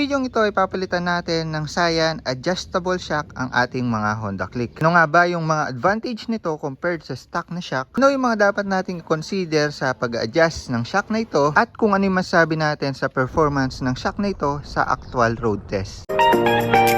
video ito ay papalitan natin ng Saiyan Adjustable Shock ang ating mga Honda Click. Ano nga ba yung mga advantage nito compared sa stock na shock? Ano yung mga dapat nating consider sa pag-adjust ng shock na ito? At kung ano yung masabi natin sa performance ng shock na ito sa actual road test. So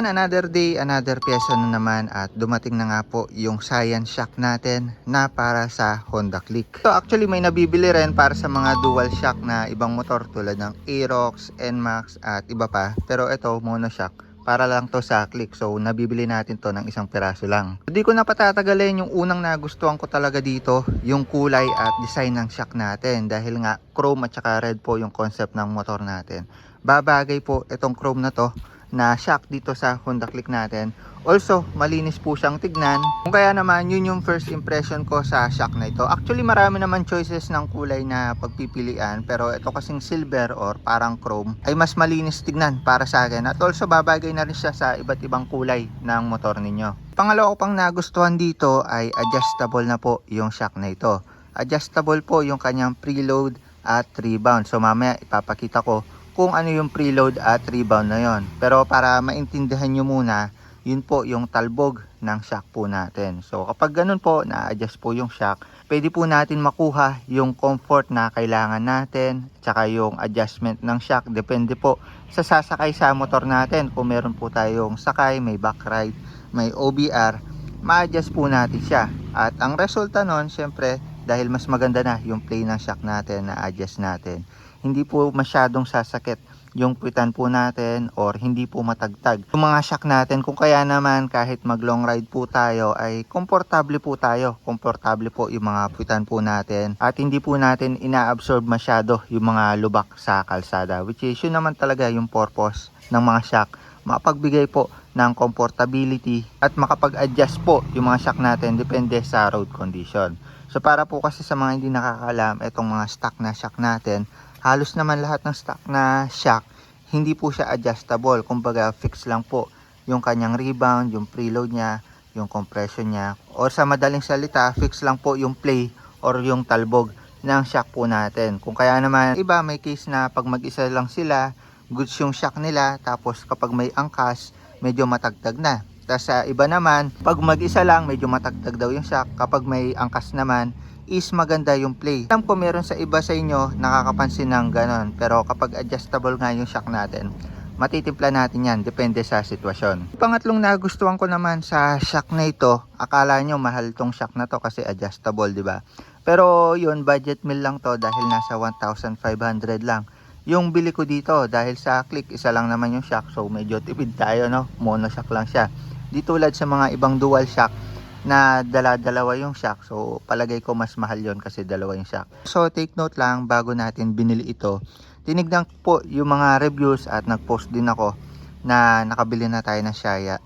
yan, another day, another pyesa na naman at dumating na nga po yung Science Shock natin na para sa Honda Click. So actually may nabibili rin para sa mga dual shock na ibang motor tulad ng Aerox, NMAX at iba pa. Pero ito, monoshock para lang to sa click. So, nabibili natin to ng isang piraso lang. Hindi ko na patatagalin yung unang nagustuhan ko talaga dito, yung kulay at design ng shock natin. Dahil nga, chrome at saka red po yung concept ng motor natin. Babagay po itong chrome na to na shock dito sa Honda Click natin. Also, malinis po siyang tignan. Kung kaya naman, yun yung first impression ko sa shock na ito. Actually, marami naman choices ng kulay na pagpipilian. Pero ito kasing silver or parang chrome ay mas malinis tignan para sa akin. At also, babagay na rin siya sa iba't ibang kulay ng motor ninyo. Pangalawa ko pang nagustuhan dito ay adjustable na po yung shock na ito. Adjustable po yung kanyang preload at rebound. So mamaya ipapakita ko kung ano yung preload at rebound na yon. Pero para maintindihan nyo muna, yun po yung talbog ng shock po natin. So kapag ganun po, na-adjust po yung shock, pwede po natin makuha yung comfort na kailangan natin, tsaka yung adjustment ng shock. Depende po sa sasakay sa motor natin. Kung meron po tayong sakay, may back ride, may OBR, ma-adjust po natin siya. At ang resulta nun, syempre, dahil mas maganda na yung play ng shock natin na adjust natin hindi po masyadong sasakit yung puwitan po natin or hindi po matagtag. Yung mga shock natin, kung kaya naman kahit mag long ride po tayo ay komportable po tayo. Komportable po yung mga puwitan po natin at hindi po natin ina-absorb masyado yung mga lubak sa kalsada which is yun naman talaga yung purpose ng mga shock. Mapagbigay po ng comfortability at makapag-adjust po yung mga shock natin depende sa road condition. So para po kasi sa mga hindi nakakalam, itong mga stock na shock natin, halos naman lahat ng stock na shock hindi po siya adjustable. Kumbaga fix lang po yung kanyang rebound yung preload niya yung compression niya. Or sa madaling salita fix lang po yung play or yung talbog ng shock po natin. Kung kaya naman iba may case na pag mag isa lang sila goods yung shock nila tapos kapag may angkas medyo matagtag na. Tapos sa iba naman pag mag isa lang medyo matagtag daw yung shock. Kapag may angkas naman is maganda yung play. Alam ko meron sa iba sa inyo nakakapansin ng ganon. Pero kapag adjustable nga yung shock natin, matitimpla natin yan. Depende sa sitwasyon. Pangatlong nagustuhan ko naman sa shock na ito, akala nyo mahal tong shock na to kasi adjustable, di ba? Pero yun, budget meal lang to dahil nasa 1,500 lang. Yung bili ko dito dahil sa click, isa lang naman yung shock. So medyo tipid tayo, no? Mono shock lang siya. Di tulad sa mga ibang dual shock, na dala-dalawa yung shock. So, palagay ko mas mahal yon kasi dalawa yung shock. So, take note lang bago natin binili ito. Tinignan po yung mga reviews at nag-post din ako na nakabili na tayo ng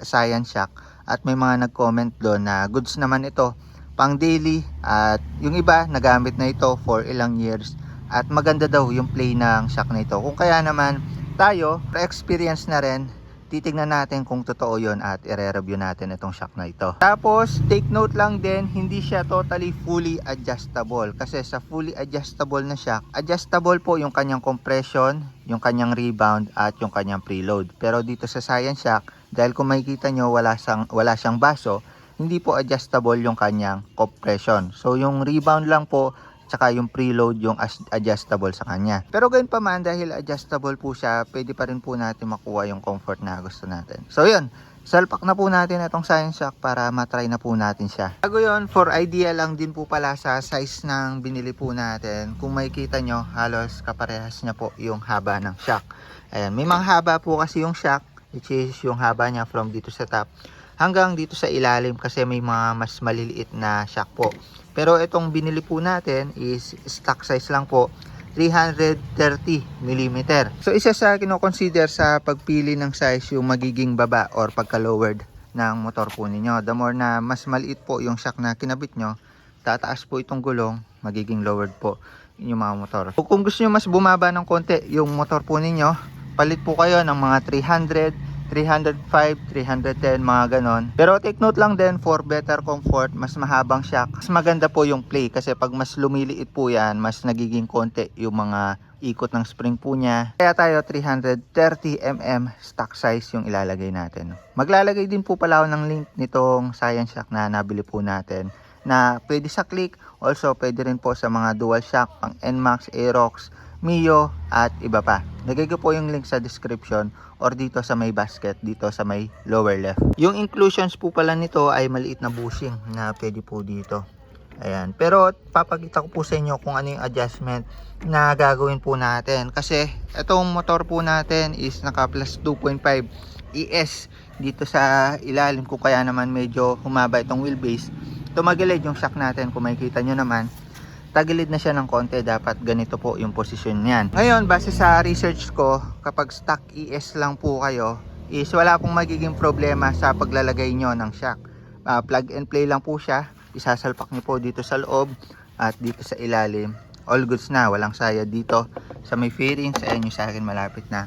Science Shock. At may mga nag-comment doon na goods naman ito pang daily at yung iba nagamit na ito for ilang years at maganda daw yung play ng shock na ito. Kung kaya naman tayo, experience na rin titignan natin kung totoo yon at i-review natin itong shock na ito. Tapos, take note lang din, hindi siya totally fully adjustable. Kasi sa fully adjustable na shock, adjustable po yung kanyang compression, yung kanyang rebound, at yung kanyang preload. Pero dito sa Science Shock, dahil kung makikita nyo wala siyang, wala siyang baso, hindi po adjustable yung kanyang compression. So, yung rebound lang po, tsaka yung preload yung adjustable sa kanya. Pero gayon pa man dahil adjustable po siya, pwede pa rin po natin makuha yung comfort na gusto natin. So yun, salpak na po natin itong Science Shock para matry na po natin siya. Bago yun, for idea lang din po pala sa size ng binili po natin. Kung makikita nyo, halos kaparehas niya po yung haba ng shock. Ayan, may mga haba po kasi yung shock, which is yung haba niya from dito sa top hanggang dito sa ilalim kasi may mga mas maliliit na shock po. Pero itong binili po natin is stock size lang po 330 mm. So isa sa kino-consider sa pagpili ng size yung magiging baba or pagka-lowered ng motor po ninyo. The more na mas maliit po yung shock na kinabit nyo, tataas po itong gulong, magiging lowered po yung mga motor. Kung gusto nyo mas bumaba ng konti yung motor po ninyo, palit po kayo ng mga 300 305, 310, mga ganon. Pero take note lang din for better comfort, mas mahabang shock. Mas maganda po yung play kasi pag mas lumiliit po yan, mas nagiging konti yung mga ikot ng spring po niya. Kaya tayo 330mm stock size yung ilalagay natin. Maglalagay din po pala ako ng link nitong Science Shock na nabili po natin na pwede sa click, also pwede rin po sa mga dual shock, pang NMAX, Aerox, Mio at iba pa. Lagay ko po yung link sa description or dito sa may basket, dito sa may lower left. Yung inclusions po pala nito ay maliit na bushing na pwede po dito. Ayan. Pero papakita ko po sa inyo kung ano yung adjustment na gagawin po natin. Kasi itong motor po natin is naka plus 2.5 ES dito sa ilalim ko kaya naman medyo humaba itong wheelbase. Tumagilid yung shock natin kung makikita nyo naman tagilid na siya ng konti dapat ganito po yung posisyon niyan. Ngayon base sa research ko kapag stock ES lang po kayo is wala pong magiging problema sa paglalagay nyo ng shock. Ah, plug and play lang po siya isasalpak nyo po dito sa loob at dito sa ilalim. All goods na walang sayad dito. Sa may fairings ayan yung sa akin malapit na.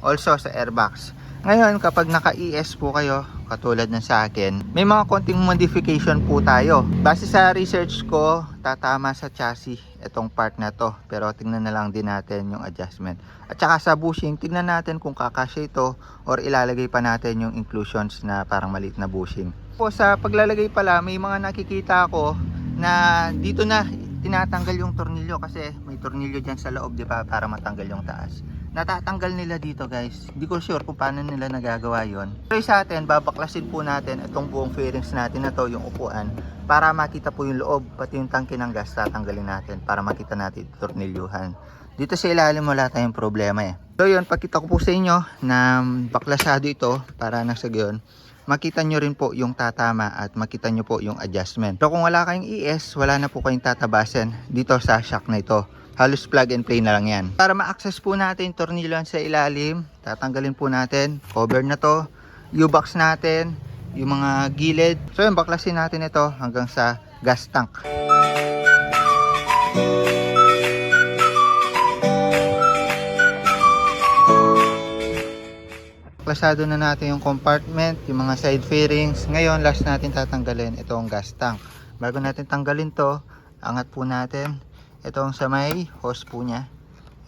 Also sa airbox ngayon kapag naka ES po kayo katulad ng sa akin may mga konting modification po tayo. Base sa research ko tatama sa chassis itong part na to. Pero tingnan na lang din natin yung adjustment. At saka sa bushing tingnan natin kung kakasya ito or ilalagay pa natin yung inclusions na parang maliit na bushing. Po sa paglalagay pala may mga nakikita ako na dito na tinatanggal yung tornilyo kasi may tornilyo dyan sa loob di ba para matanggal yung taas. Natatanggal nila dito guys. Hindi ko sure kung paano nila nagagawa yon pero sa atin babaklasin po natin itong buong fairings natin na to yung upuan para makita po yung loob pati yung tangke ng gas tatanggalin natin para makita natin tornilyuhan. Dito sa ilalim wala tayong problema eh. So yun pakita ko po sa inyo na baklasado ito para nasa gayon makita nyo rin po yung tatama at makita nyo po yung adjustment. So kung wala kayong ES, wala na po kayong tatabasin dito sa shock na ito. Halos plug and play na lang yan. Para ma-access po natin yung tornilyon sa ilalim, tatanggalin po natin, cover na to, U-box natin, yung mga gilid. So yun, baklasin natin ito hanggang sa gas tank. Klasado na natin yung compartment, yung mga side fairings. Ngayon, last natin tatanggalin itong gas tank. Bago natin tanggalin to, angat po natin itong sa may hose po niya.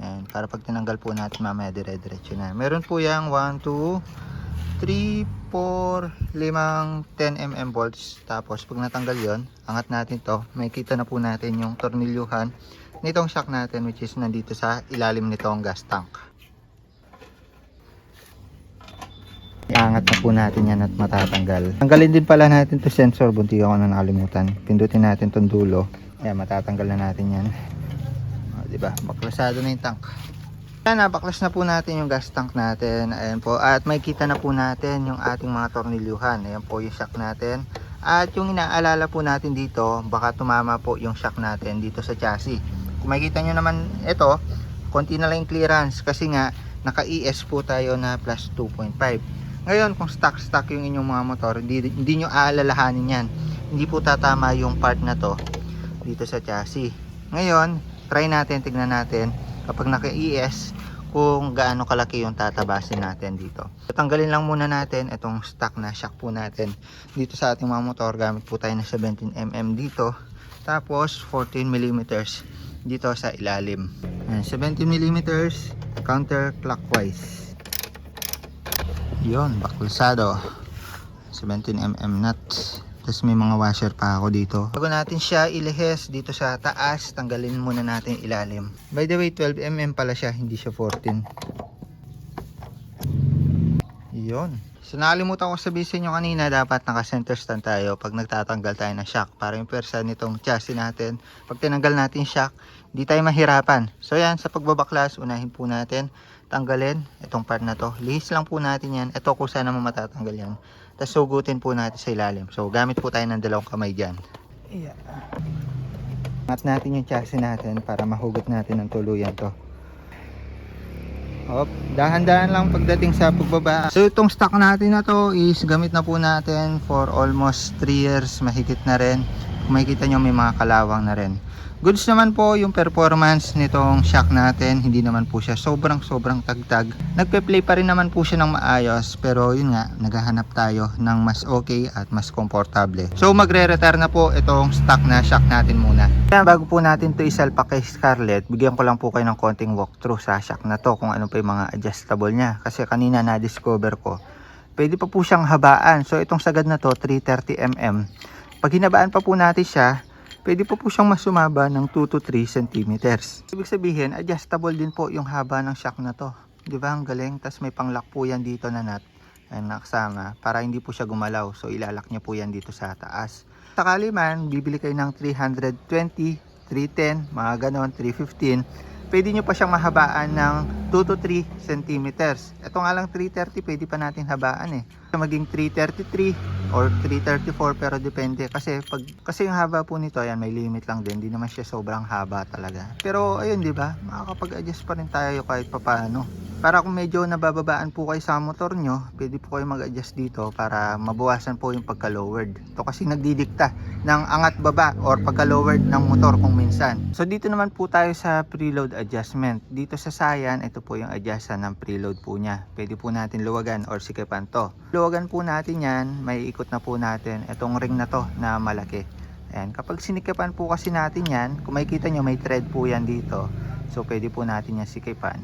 Ayan, para pag tinanggal po natin mamaya dire-diretso na. Meron po yung 1, 2, 3, 4, 5, 10 mm bolts. Tapos pag natanggal yon, angat natin to. May kita na po natin yung tornilyuhan nitong shock natin which is nandito sa ilalim nitong gas tank. Iangat na po natin yan at matatanggal. Tanggalin din pala natin to sensor. Bunti ako na nakalimutan. Pindutin natin tong dulo. Ayan, matatanggal na natin yan. O, diba? Baklasado na yung tank. Ayan, nabaklas na po natin yung gas tank natin. Ayan po. At may kita na po natin yung ating mga tornilyuhan. Ayan po yung shock natin. At yung inaalala po natin dito, baka tumama po yung shock natin dito sa chassis. Kung makikita nyo naman ito, konti na lang yung clearance kasi nga naka-ES po tayo na plus 2.5. Ngayon, kung stock-stock yung inyong mga motor, hindi, hindi nyo aalalahanin yan. Hindi po tatama yung part na to dito sa chassis. Ngayon, try natin, tignan natin kapag naka-ES kung gaano kalaki yung tatabasin natin dito. Tanggalin lang muna natin itong stock na shock po natin dito sa ating mga motor. Gamit po tayo ng 17mm dito. Tapos 14mm dito sa ilalim. 17mm counterclockwise. Yon, baklusado. 17mm nuts. Tapos may mga washer pa ako dito. Bago natin siya ilihis dito sa taas, tanggalin muna natin ilalim. By the way, 12mm pala siya, hindi siya 14. Yon. So nakalimutan ko sabihin sa inyo kanina, dapat naka center stand tayo pag nagtatanggal tayo ng shock. Para yung persa nitong chassis natin, pag tinanggal natin shock, hindi tayo mahirapan. So yan, sa pagbabaklas, unahin po natin tanggalin itong part na to. Lihis lang po natin yan. Ito kung saan naman matatanggal yan. Tapos sugutin po natin sa ilalim. So gamit po tayo ng dalawang kamay dyan. Yeah. Mat natin yung chassis natin para mahugot natin ng tuluyan to. Hop, dahan-dahan lang pagdating sa pagbaba. So itong stock natin na to is gamit na po natin for almost 3 years mahigit na rin. Kung makikita nyo may mga kalawang na rin. Goods naman po yung performance nitong shock natin. Hindi naman po siya sobrang sobrang tagtag. Nagpe-play pa rin naman po siya ng maayos. Pero yun nga, naghahanap tayo ng mas okay at mas komportable. So magre-retire na po itong stock na shock natin muna. Kaya bago po natin to isalpak kay Scarlett, bigyan ko lang po kayo ng konting walkthrough sa shock na to kung ano pa yung mga adjustable niya. Kasi kanina na-discover ko, pwede pa po siyang habaan. So itong sagad na to, 330mm. Pag hinabaan pa po natin siya, pwede po po siyang masumaba ng 2 to 3 centimeters. Ibig sabihin, adjustable din po yung haba ng shock na to. Di ba? Ang galing. Tapos may panglock po yan dito na nut. Ayan, nakasama. Para hindi po siya gumalaw. So ilalak niya po yan dito sa taas. Sakali man, bibili kayo ng 320, 310, mga ganon, 315 pwede nyo pa siyang mahabaan ng 2 to 3 centimeters. Ito nga lang 330, pwede pa natin habaan eh. Maging 333 or 334 pero depende. Kasi pag kasi yung haba po nito ayan may limit lang din. Hindi naman siya sobrang haba talaga. Pero ayun di ba? Makakapag-adjust pa rin tayo kahit papaano. Para kung medyo nabababaan po kayo sa motor nyo pwede po kayo mag-adjust dito para mabawasan po yung pagka-lowered. Ito kasi nagdidikta ng angat baba or pagka-lowered ng motor kung minsan. So dito naman po tayo sa preload adjustment. Dito sa Sayan ito po yung adjustan ng preload po niya. Pwede po natin luwagan or sikipan to. Luwagan po natin yan. May ikot na po natin itong ring na to na malaki Ayan, kapag sinikapan po kasi natin yan kung makikita nyo may thread po yan dito so pwede po natin yan sikipan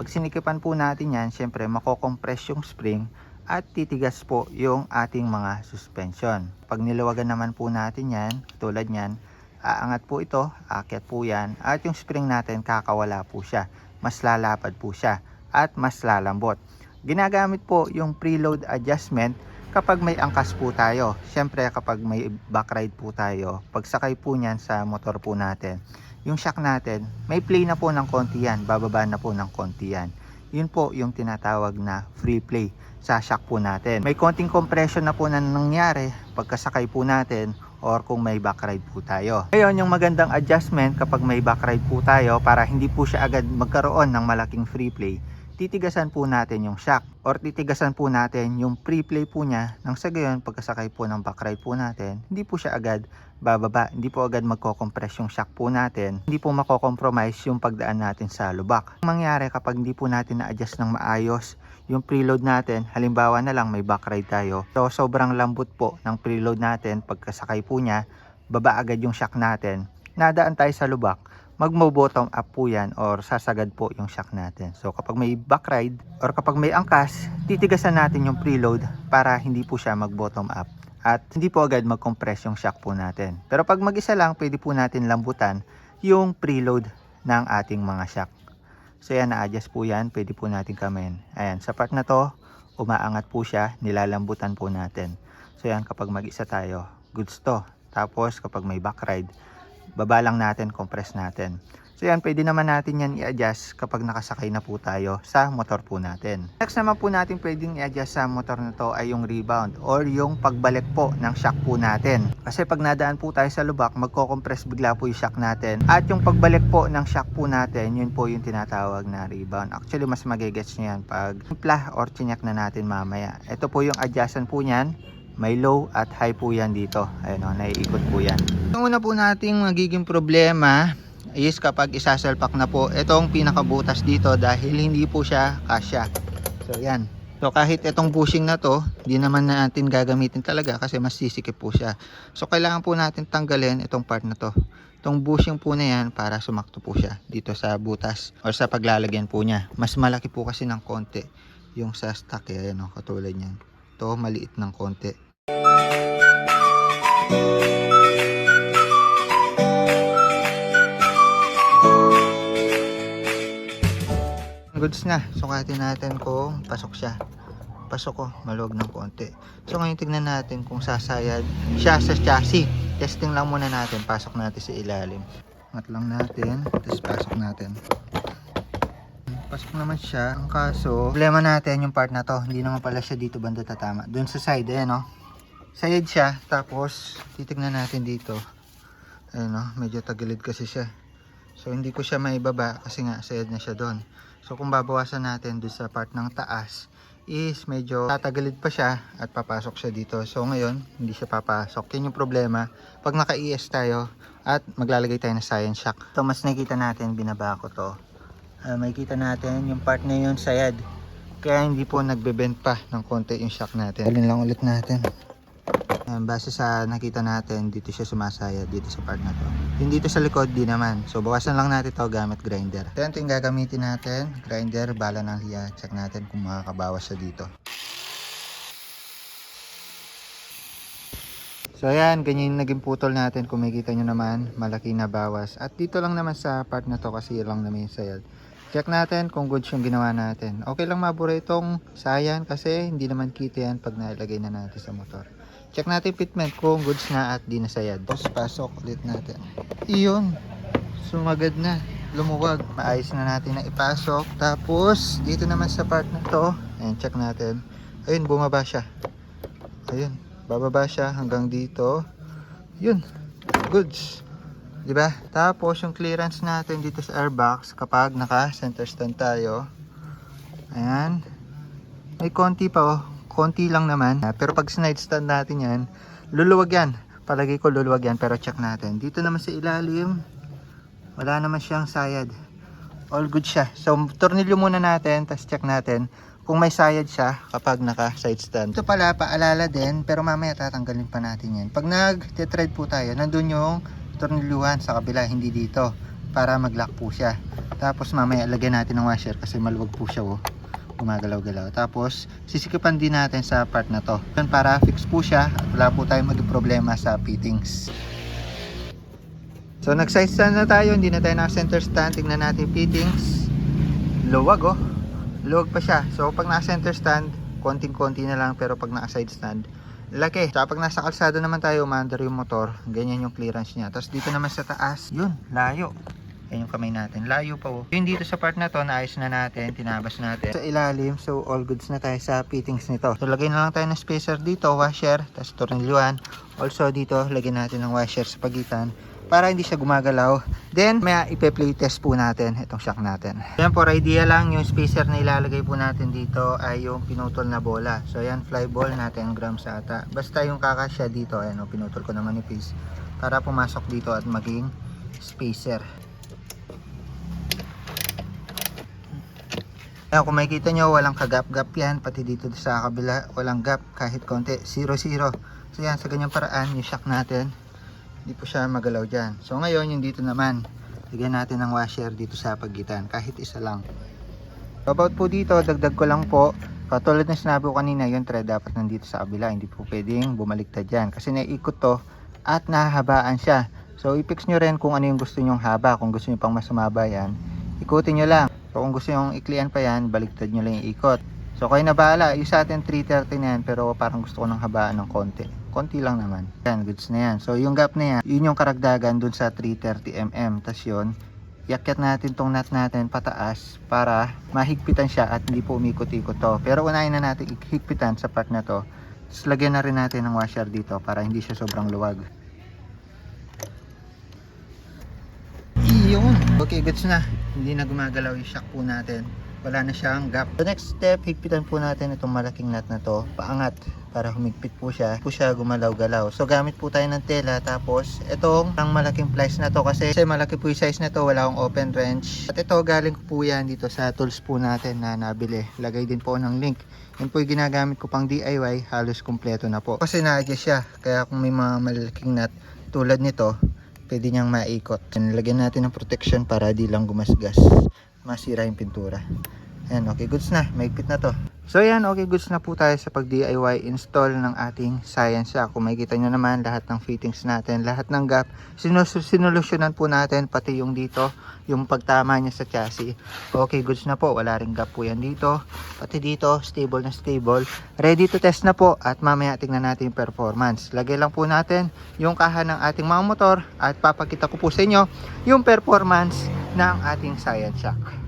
pag sinikipan po natin yan, syempre makokompress yung spring at titigas po yung ating mga suspension. Pag nilawagan naman po natin yan, tulad yan, aangat po ito, aakyat po yan, at yung spring natin kakawala po siya. Mas lalapad po siya at mas lalambot. Ginagamit po yung preload adjustment kapag may angkas po tayo. Syempre kapag may backride po tayo, pagsakay po niyan sa motor po natin, yung shock natin, may play na po ng konti yan, bababa na po ng konti yan. Yun po yung tinatawag na free play sa shock po natin. May konting compression na po na nangyari pagkasakay po natin or kung may backride po tayo. Ngayon, yung magandang adjustment kapag may backride po tayo para hindi po siya agad magkaroon ng malaking free play, titigasan po natin yung shock or titigasan po natin yung pre-play po niya nang sa gayon pagkasakay po ng backride po natin, hindi po siya agad bababa, hindi po agad magko-compress yung shock po natin, hindi po mako-compromise yung pagdaan natin sa lubak. Ang mangyari kapag hindi po natin na-adjust ng maayos yung preload natin, halimbawa na lang may backride tayo, so sobrang lambot po ng preload natin pagkasakay po niya, baba agad yung shock natin, nadaan tayo sa lubak, magmo-bottom up po yan or sasagad po yung shock natin. So kapag may backride or kapag may angkas, titigasan natin yung preload para hindi po siya mag-bottom up at hindi po agad mag-compress yung shock po natin. Pero pag mag-isa lang, pwede po natin lambutan yung preload ng ating mga shock. So yan, na-adjust po yan, pwede po natin kamen. Ayan, sa part na to, umaangat po siya, nilalambutan po natin. So yan, kapag mag-isa tayo, goods to. Tapos kapag may backride, baba lang natin, compress natin. So yan, pwede naman natin yan i-adjust kapag nakasakay na po tayo sa motor po natin. Next naman po natin pwedeng i-adjust sa motor na to ay yung rebound or yung pagbalik po ng shock po natin. Kasi pag nadaan po tayo sa lubak, magko-compress bigla po yung shock natin. At yung pagbalik po ng shock po natin, yun po yung tinatawag na rebound. Actually, mas magigets nyo yan pag impla or chinyak na natin mamaya. Ito po yung adjustan po niyan. May low at high po yan dito. Ayun o, naiikot po yan. Yung una po nating magiging problema is kapag isasalpak na po itong pinakabutas dito dahil hindi po siya kasya. So yan. So kahit itong bushing na to, hindi naman natin gagamitin talaga kasi mas sisikip po siya. So kailangan po natin tanggalin itong part na to. Itong bushing po na yan para sumakto po siya dito sa butas or sa paglalagyan po niya. Mas malaki po kasi ng konti yung sa stock eh, ayan o, katulad niyan. Ito maliit ng konti. Goods na. Sukatin natin kung pasok siya. Pasok ko, maluwag ng konti. So ngayon tignan natin kung sasayad siya sa chassis. Testing lang muna natin. Pasok natin sa ilalim. Angat lang natin. Tapos pasok natin. Pasok naman siya. Ang kaso, problema natin yung part na to. Hindi naman pala siya dito banda tatama. Doon sa side, ayan o. Sayad siya. Tapos, titignan natin dito. Ayan o, medyo tagilid kasi siya. So, hindi ko siya maibaba kasi nga sayad na siya doon. So kung babawasan natin doon sa part ng taas is medyo tatagilid pa siya at papasok siya dito. So ngayon, hindi siya papasok. Yun yung problema. Pag naka-ES tayo at maglalagay tayo ng science shock. So mas nakikita natin, binaba ko to. Ah, makikita natin yung part na yun sayad. Kaya hindi po nagbe-bend pa ng konti yung shock natin. Alin lang ulit natin. Ayan, base sa nakita natin, dito siya sumasaya dito sa part na to. Yung dito sa likod, di naman. So, bawasan lang natin to gamit grinder. Ito yung yung gagamitin natin. Grinder, bala ng hiya. Check natin kung makakabawas siya dito. So, ayan, ganyan yung naging putol natin. Kung makikita nyo naman, malaki na bawas. At dito lang naman sa part na to kasi lang naman yung sayad. Check natin kung goods yung ginawa natin. Okay lang mabura itong sayan kasi hindi naman kita yan pag nailagay na natin sa motor. Check natin fitment kung goods na at di na. Tapos pasok ulit natin. Iyon. Sumagad na. Lumuwag. Maayos na natin na ipasok. Tapos dito naman sa part na to. Ayan, check natin. Ayun, bumaba siya. Ayun. Bababa siya hanggang dito. Yun. Goods. 'Di ba? Tapos yung clearance natin dito sa airbox kapag naka center stand tayo. Ayan. May konti pa oh. Konti lang naman. Ah, Pero pag snide stand natin yan, luluwag yan. Palagi ko luluwag yan pero check natin. Dito naman sa ilalim, wala naman siyang sayad. All good siya. So, tornilyo muna natin, tapos check natin kung may sayad siya kapag naka side stand. Ito pala, paalala din, pero mamaya tatanggalin pa natin yan. Pag nag-thread po tayo, nandun yung tornilyuhan sa kabila, hindi dito. Para mag-lock po siya. Tapos mamaya lagyan natin ng washer kasi maluwag po siya oh. Gumagalaw-galaw. Tapos sisikipan din natin sa part na to. Yun, Para fix po siya at wala po tayong maging problema sa fittings. So nag side stand na tayo, hindi na tayo naka center stand. Tingnan natin fittings. Luwag oh. Luwag pa siya. So pag naka center stand, konting-konti na lang pero pag naka side stand, laki. Tsaka pag nasa kalsada naman tayo, umandar yung motor, ganyan yung clearance niya. Tapos dito naman sa taas, yun, layo. Yan yung kamay natin. Layo pa oh. Yung dito sa part na to, naayos na natin, tinabas natin. Sa ilalim, so all goods na tayo sa fittings nito. So lagay na lang tayo ng spacer dito, washer, tapos tornilyuhan. Also dito, lagyan natin ng washer sa pagitan para hindi siya gumagalaw. Then, may ipe-play test po natin itong shock natin. Yan for idea lang, yung spacer na ilalagay po natin dito ay yung pinutol na bola. So, yan, fly ball natin, grams ata. Basta yung kakasya dito, ayan, oh, pinutol ko na manipis para pumasok dito at maging spacer. Ayan, kung makikita nyo, walang kagap-gap yan. Pati dito sa kabila, walang gap kahit konti. 0-0. So yan, sa ganyang paraan, yung shock natin, hindi po siya magalaw dyan. So ngayon, yung dito naman, lagyan natin ng washer dito sa pagitan, kahit isa lang. About po dito, dagdag ko lang po, katulad ng sinabi ko kanina, yung thread dapat nandito sa kabila, hindi po pwedeng bumaliktad dyan. Kasi naiikot to at nahahabaan siya. So i-fix nyo rin kung ano yung gusto nyong haba. Kung gusto nyo pang mas yan, ikutin nyo lang. So kung gusto nyong iklian pa yan, baliktad nyo lang yung ikot. So kayo na bahala, yung sa atin 330 na yan, pero parang gusto ko ng habaan ng konti. Konti lang naman. Yan, goods na yan. So yung gap na yan, yun yung karagdagan dun sa 330mm. Tapos yun, iakyat natin tong nut natin pataas para mahigpitan siya at hindi po umikot-ikot to. Pero unahin na natin higpitan sa part na to. Tapos lagyan na rin natin ng washer dito para hindi siya sobrang luwag. Iyon. Okay, goods na. Hindi na gumagalaw yung shock po natin. Wala na siyang gap. The next step, higpitan po natin itong malaking nut na to. Paangat para humigpit po siya. Po siya gumalaw-galaw. So gamit po tayo ng tela. Tapos itong ang malaking plies na to kasi, kasi malaki po yung size na to. Wala akong open wrench. At ito galing po yan dito sa tools po natin na nabili. Lagay din po ng link. Yan po yung ginagamit ko pang DIY. Halos kumpleto na po. Kasi na-adjust siya. Kaya kung may mga malalaking nut tulad nito, pwede niyang maikot. Lagyan natin ng protection para di lang gumasgas. Masira yung pintura. Ayan, okay, goods na. Maigpit na to. So yan, okay, goods na po tayo sa pag-DIY install ng ating Science. Kung makikita nyo naman, lahat ng fittings natin, lahat ng gap, sinulusyonan po natin, pati yung dito, yung pagtama niya sa chassis. Okay, goods na po. Wala ring gap po yan dito. Pati dito, stable na stable. Ready to test na po at mamaya tingnan natin yung performance. Lagay lang po natin yung kaha ng ating mga motor at papakita ko po sa inyo yung performance ng ating Science Shock.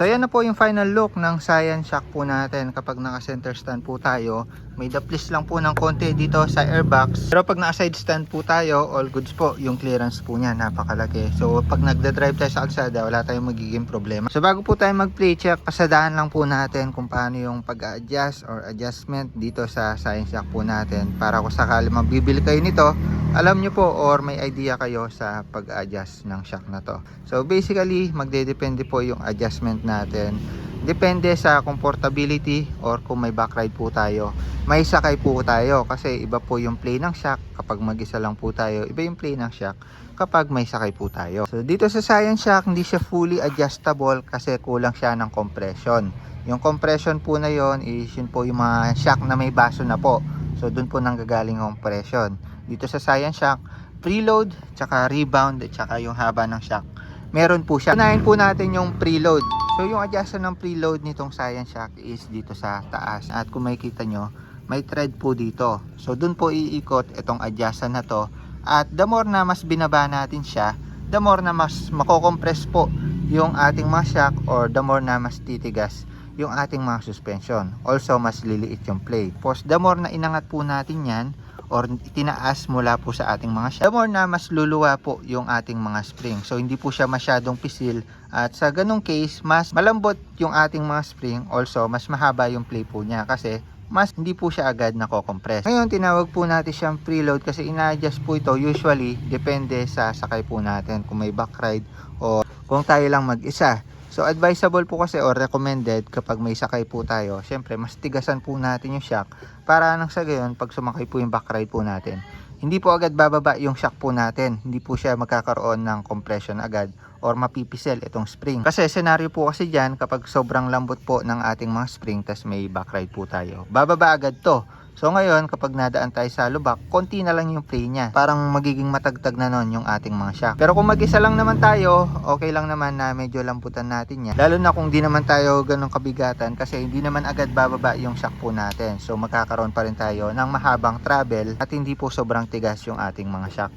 So yan na po yung final look ng Science Shock po natin kapag naka center stand po tayo. May daplis lang po ng konti dito sa airbox. Pero pag naka side stand po tayo, all goods po. Yung clearance po niya napakalaki. So pag nagda-drive tayo sa kalsada, wala tayong magiging problema. So bago po tayo mag-play check, pasadaan lang po natin kung paano yung pag-adjust or adjustment dito sa Science Shock po natin. Para kung sakali mabibili kayo nito, alam nyo po or may idea kayo sa pag-adjust ng shock na to. So basically, magdedepende po yung adjustment natin. Depende sa comfortability or kung may back ride po tayo. May sakay po tayo kasi iba po yung play ng shock kapag mag-isa lang po tayo. Iba yung play ng shock kapag may sakay po tayo. So dito sa Science Shock, hindi siya fully adjustable kasi kulang siya ng compression. Yung compression po na yon is yun po yung mga shock na may baso na po. So doon po nanggagaling yung compression. Dito sa Science Shock, preload, tsaka rebound, tsaka yung haba ng shock. Meron po siya. Unahin po natin yung preload. So yung adjustment ng preload nitong Science Shock is dito sa taas. At kung makikita nyo, may thread po dito. So dun po iikot itong adjustment na to. At the more na mas binaba natin siya, the more na mas makokompress po yung ating mga shock or the more na mas titigas yung ating mga suspension. Also, mas liliit yung play. Tapos, the more na inangat po natin yan, or tinaas mula po sa ating mga shock, the more na mas luluwa po yung ating mga spring. So, hindi po siya masyadong pisil. At sa ganong case, mas malambot yung ating mga spring. Also, mas mahaba yung play po niya kasi mas hindi po siya agad nako-compress. Ngayon, tinawag po natin siyang preload kasi ina-adjust po ito usually depende sa sakay po natin kung may back ride o kung tayo lang mag-isa. So advisable po kasi or recommended kapag may sakay po tayo, syempre mas tigasan po natin yung shock para nang sa gayon pag sumakay po yung back ride po natin, hindi po agad bababa yung shock po natin. Hindi po siya magkakaroon ng compression agad or mapipisel itong spring. Kasi senaryo po kasi dyan kapag sobrang lambot po ng ating mga spring tas may back ride po tayo. Bababa agad to. So ngayon, kapag nadaan tayo sa lubak, konti na lang yung play niya. Parang magiging matagtag na nun yung ating mga shock. Pero kung mag-isa lang naman tayo, okay lang naman na medyo lamputan natin yan. Lalo na kung di naman tayo ganun kabigatan kasi hindi naman agad bababa yung shock po natin. So magkakaroon pa rin tayo ng mahabang travel at hindi po sobrang tigas yung ating mga shock.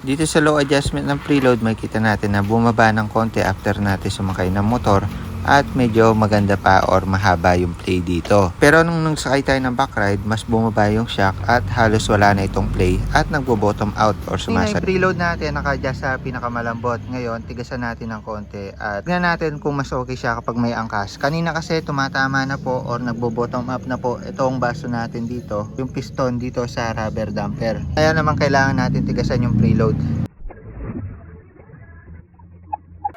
Dito sa low adjustment ng preload, makikita natin na bumaba ng konti after natin sumakay ng motor at medyo maganda pa or mahaba yung play dito. Pero nung nagsakay tayo ng back ride, mas bumaba yung shock at halos wala na itong play at nagbo-bottom out or sumasal. Yung preload natin naka-adjust sa pinakamalambot. Ngayon, tigasan natin ng konti at tingnan natin kung mas okay siya kapag may angkas. Kanina kasi tumatama na po or nagbo-bottom up na po itong baso natin dito, yung piston dito sa rubber damper. Kaya naman kailangan natin tigasan yung preload.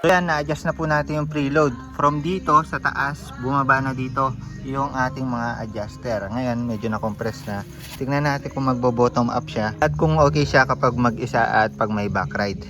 So yan, na-adjust na po natin yung preload. From dito sa taas, bumaba na dito yung ating mga adjuster. Ngayon, medyo na-compress na. Tingnan natin kung magbo-bottom up siya at kung okay siya kapag mag-isa at pag may back ride.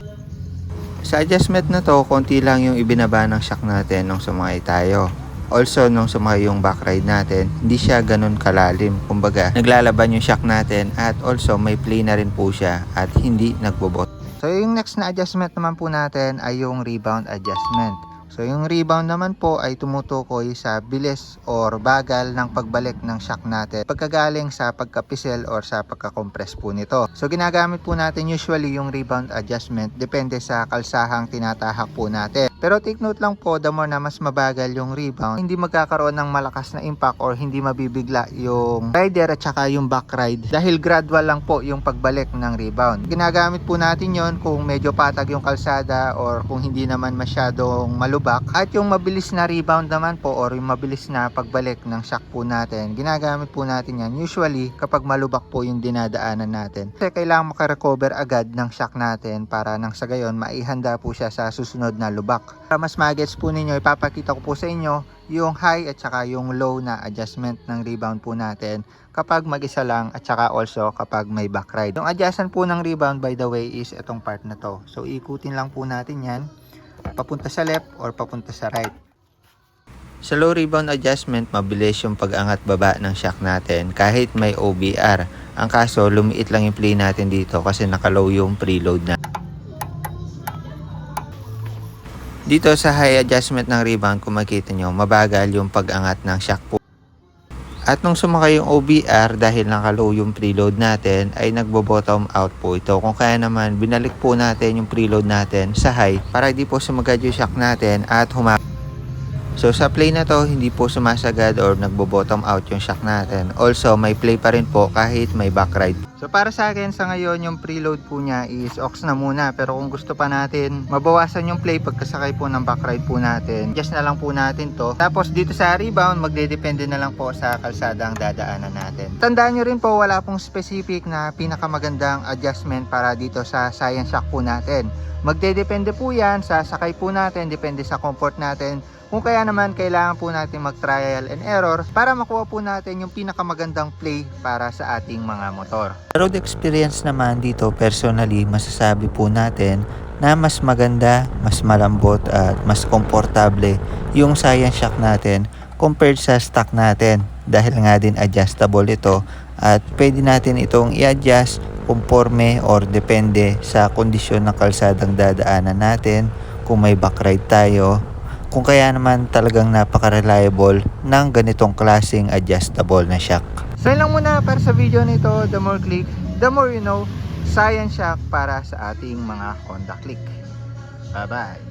Sa adjustment na to, konti lang yung ibinaba ng shock natin nung sumakay tayo. Also, nung sumakay yung back ride natin, hindi siya ganun kalalim. Kumbaga, naglalaban yung shock natin at also may play na rin po siya at hindi nagbobot. So, yung next na adjustment naman po natin ay yung rebound adjustment. So, yung rebound naman po ay tumutukoy sa bilis or bagal ng pagbalik ng shock natin pagkagaling sa pagkapisel or sa pagkakompress po nito. So, ginagamit po natin usually yung rebound adjustment depende sa kalsahang tinatahak po natin. Pero take note lang po, the more na mas mabagal yung rebound, hindi magkakaroon ng malakas na impact or hindi mabibigla yung rider at saka yung back ride dahil gradual lang po yung pagbalik ng rebound. Ginagamit po natin yon kung medyo patag yung kalsada or kung hindi naman masyadong malubak at yung mabilis na rebound naman po or yung mabilis na pagbalik ng shock po natin, ginagamit po natin yan usually kapag malubak po yung dinadaanan natin. Kasi kailangan makarecover agad ng shock natin para nang sa gayon maihanda po siya sa susunod na lubak. Para mas magets po ninyo, ipapakita ko po sa inyo yung high at saka yung low na adjustment ng rebound po natin kapag mag-isa lang at saka also kapag may back ride. Yung adjustment po ng rebound by the way is itong part na to. So ikutin lang po natin yan papunta sa left or papunta sa right. Sa low rebound adjustment, mabilis yung pag-angat baba ng shock natin kahit may OBR. Ang kaso, lumiit lang yung play natin dito kasi naka-low yung preload na. Dito sa high adjustment ng rebound, kung makita nyo, mabagal yung pag-angat ng shock po. At nung sumakay yung OBR dahil naka-low yung preload natin ay nagbo-bottom out po ito. Kung kaya naman binalik po natin yung preload natin sa high para di po sumagad yung shock natin at huma So sa play na to, hindi po sumasagad or nagbo-bottom out yung shock natin. Also, may play pa rin po kahit may back ride. So para sa akin, sa ngayon, yung preload po niya is ox na muna. Pero kung gusto pa natin, mabawasan yung play pagkasakay po ng back ride po natin. Just na lang po natin to. Tapos dito sa rebound, magdedepende na lang po sa kalsada ang dadaanan natin. Tandaan nyo rin po, wala pong specific na pinakamagandang adjustment para dito sa science shock po natin. Magdedepende po yan sa sakay po natin, depende sa comfort natin. Kung kaya naman kailangan po natin mag-trial and error para makuha po natin yung pinakamagandang play para sa ating mga motor. Road experience naman dito personally masasabi po natin na mas maganda, mas malambot at mas komportable yung Science Shock natin compared sa stock natin dahil nga din adjustable ito at pwede natin itong i-adjust conforme or depende sa kondisyon ng kalsadang dadaanan natin kung may back ride tayo kung kaya naman talagang napaka-reliable ng ganitong klaseng adjustable na shock. So yun lang muna para sa video nito. The more click, the more you know. Science shock para sa ating mga Honda Click. Bye-bye!